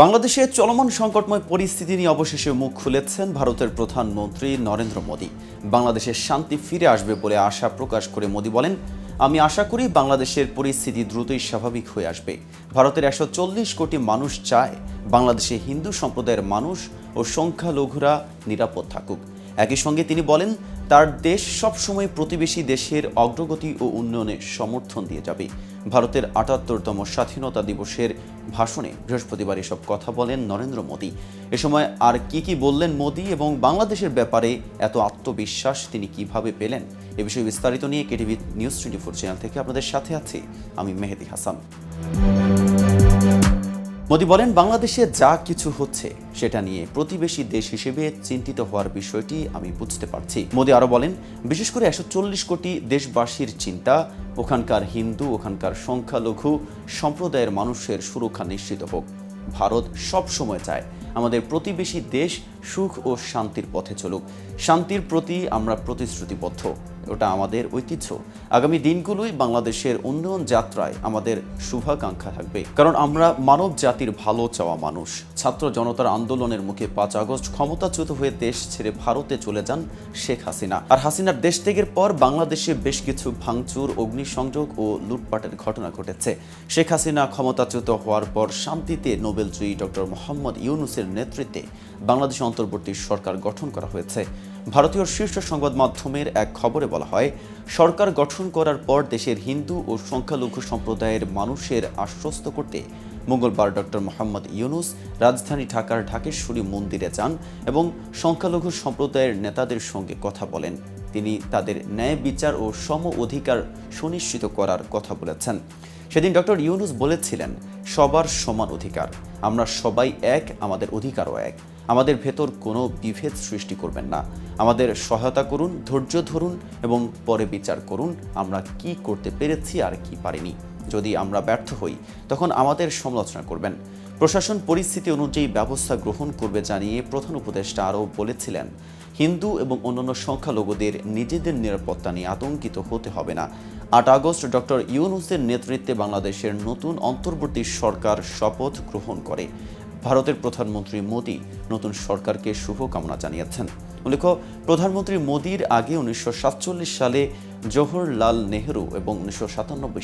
বাংলাদেশের চলমান সংকটময় পরিস্থিতি নিয়ে অবশেষে মুখ খুলেছেন ভারতের প্রধানমন্ত্রী নরেন্দ্র মোদী। বাংলাদেশের শান্তি ফিরে আসবে বলে আশা প্রকাশ করে মোদী বলেন, আমি আশা করি বাংলাদেশের পরিস্থিতি দ্রুতই স্বাভাবিক হয়ে আসবে। ভারতের একশো চল্লিশ কোটি মানুষ চায় বাংলাদেশে হিন্দু সম্প্রদায়ের মানুষ ও সংখ্যালঘুরা নিরাপদ থাকুক। একই সঙ্গে তিনি বলেন, তার দেশ সবসময় প্রতিবেশী দেশের অগ্রগতি ও উন্নয়নে সমর্থন দিয়ে যাবে। ভারতের আটাত্তরতম স্বাধীনতা দিবসের ভাষণে বৃহস্পতিবার এসব কথা বলেন নরেন্দ্র মোদী। এ সময় আর কি কি বললেন মোদী এবং বাংলাদেশের ব্যাপারে এত আত্মবিশ্বাস তিনি কীভাবে পেলেন? এ বিষয়ে বিস্তারিত নিয়ে KTV news twenty four channel থেকে আপনাদের সাথে আছি আমি মেহেদি হাসান। মোদী বলেন, বাংলাদেশে যা কিছু হচ্ছে সেটা নিয়ে প্রতিবেশী দেশ হিসেবে চিন্তিত হওয়ার বিষয়টি আমি বুঝতে পারছি। মোদী আরও বলেন, বিশেষ করে একশো চল্লিশ কোটি দেশবাসীর চিন্তা, ওখানকার হিন্দু, ওখানকার সংখ্যালঘু, সম্প্রদায়ের মানুষের সুরক্ষা নিশ্চিত হোক। ভারত সব সময় চায় আমাদের প্রতিবেশী দেশ সুখ ও শান্তির পথে চলুক। শান্তির প্রতি আমরা প্রতিশ্রুতিবদ্ধ। ওটা আমাদের ঐতিহ্য। আগামী দিনগুলোই বাংলাদেশের উন্নয়ন যাত্রায় আমাদের শুভাকাঙ্ক্ষা থাকবে। কারণ আমরা মানব জাতির ভালো চাওয়া মানুষ। ছাত্র জনতার আন্দোলনের মুখে পাঁচ আগস্ট ক্ষমতাচ্যুত হয়ে দেশ ছেড়ে ভারতে চলে যান শেখ হাসিনা। আর হাসিনার দেশ ত্যাগের পর বাংলাদেশে বেশ কিছু ভাঙচুর, অগ্নিসংযোগ ও লুটপাটের ঘটনা ঘটেছে। শেখ হাসিনা ক্ষমতাচ্যুত হওয়ার পর শান্তিতে নোবেলজয়ী ডক্টর মোহাম্মদ ইউনুসের নেতৃত্বে বাংলাদেশ অন্তর্বর্তী সরকার গঠন করা হয়েছে। ভারতীয় শীর্ষ সংবাদ মাধ্যমের এক খবরে বলা হয়, সরকার গঠন করার পর দেশের হিন্দু ও সংখ্যালঘু সম্প্রদায়ের মানুষের আশ্বস্ত করতে মঙ্গলবার ডক্টর মোহাম্মদ ইউনুস রাজধানী ঢাকার ঢাকেশ্বরী মন্দিরে যান এবং সংখ্যালঘু সম্প্রদায়ের নেতাদের সঙ্গে কথা বলেন। তিনি তাদের ন্যায় বিচার ও সম অধিকার সুনিশ্চিত করার কথা বলেছেন। সেদিন ডক্টর ইউনুস বলেছিলেন, সবার সমান অধিকার, আমরা সবাই এক, আমাদের অধিকারও এক। আমাদের ভেতর কোনো বিভেদ সৃষ্টি করবেন না। আমাদের সহায়তা করুন, ধৈর্য ধরুন এবং পরে বিচার করুন আমরা কি করতে পেরেছি আর কি পারিনি। যদি আমরা ব্যর্থ হই, তখন আমাদের সমালোচনা করবেন। প্রশাসন পরিস্থিতি অনুযায়ী ব্যবস্থা গ্রহণ করবে জানিয়ে প্রধান উপদেষ্টা আরও বলেছিলেন, হিন্দু এবং অন্যান্য সংখ্যালঘুদের নিজেদের নিরাপত্তা নিয়ে আতঙ্কিত হতে হবে না। আট আগস্ট ডক্টর ইউনুসের নেতৃত্বে বাংলাদেশের নতুন অন্তর্বর্তী সরকার শপথ গ্রহণ করে। ভারতের প্রধানমন্ত্রী মোদী নতুন সরকারকে শুভকামনা জানিয়েছেন। উল্লেখ্য, প্রধানমন্ত্রী মোদীর আগে উনিশশো সাতচল্লিশ সালে জওহরলাল নেহরু এবং উনিশশো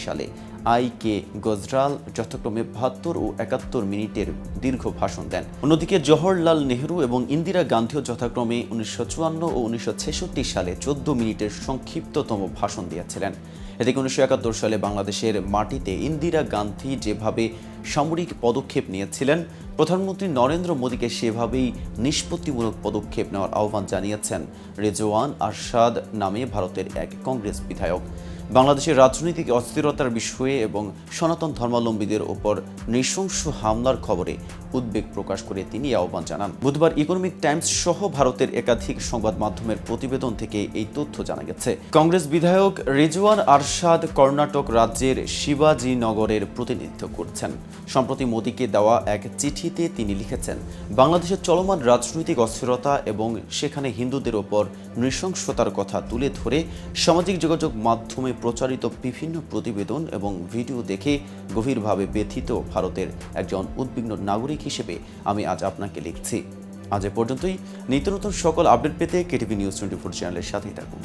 সালে আই কে গজরাল যথাক্রমে বাহাত্তর ও একাত্তর মিনিটের দীর্ঘ ভাষণ দেন। অন্যদিকে, জওহরলাল নেহরু এবং ইন্দিরা গান্ধীও যথাক্রমে উনিশশো চুয়ান্ন ও উনিশশো ছেষট্টি সালে চোদ্দ মিনিটের সংক্ষিপ্ততম ভাষণ দিয়েছিলেন। এদিকে উনিশশো একাত্তর সালে বাংলাদেশের মাটিতে ইন্দিরা গান্ধী যেভাবে সামরিক পদক্ষেপ নিয়েছিলেন, প্রধানমন্ত্রী নরেন্দ্র মোদীকে সেভাবেই নিষ্পত্তিমূলক পদক্ষেপ নেওয়ার আহ্বান জানিয়েছেন রেজওয়ান আরশাদ নামে ভারতের এক কংগ্রেস বিধায়ক। বাংলাদেশের রাজনৈতিক অস্থিরতার বিষয়ে এবং সনাতন ধর্মাবলম্বীদের ওপর নৃশংস হামলার খবরে উদ্বেগ প্রকাশ করে তিনি আহ্বান জানান। বুধবার ইকোনমিক টাইমস সহ ভারতের একাধিক সংবাদ মাধ্যমের প্রতিবেদন থেকে এই তথ্য জানা গেছে। কংগ্রেস বিধায়ক রেজওয়ান আরশাদ কর্ণাটক রাজ্যের শিবাজীনগরের প্রতিনিধিত্ব করছেন। সম্প্রতি মোদীকে দেওয়া এক চিঠিতে তিনি লিখেছেন, বাংলাদেশের চলমান রাজনৈতিক অস্থিরতা এবং সেখানে হিন্দুদের ওপর নৃশংসতার কথা তুলে ধরে সামাজিক যোগাযোগ মাধ্যমে প্রচারিত বিভিন্ন প্রতিবেদন এবং ভিডিও দেখে গভীরভাবে ব্যথিত ভারতের একজন উদ্বিগ্ন নাগরিক হিসেবে আমি আজ আপনাকে লিখছি। আজ এ পর্যন্তই। নিত্য নতুন সকল আপডেট পেতে কেটিভি নিউজ টোয়েন্টি ফোর চ্যানেলের সাথেই থাকুন।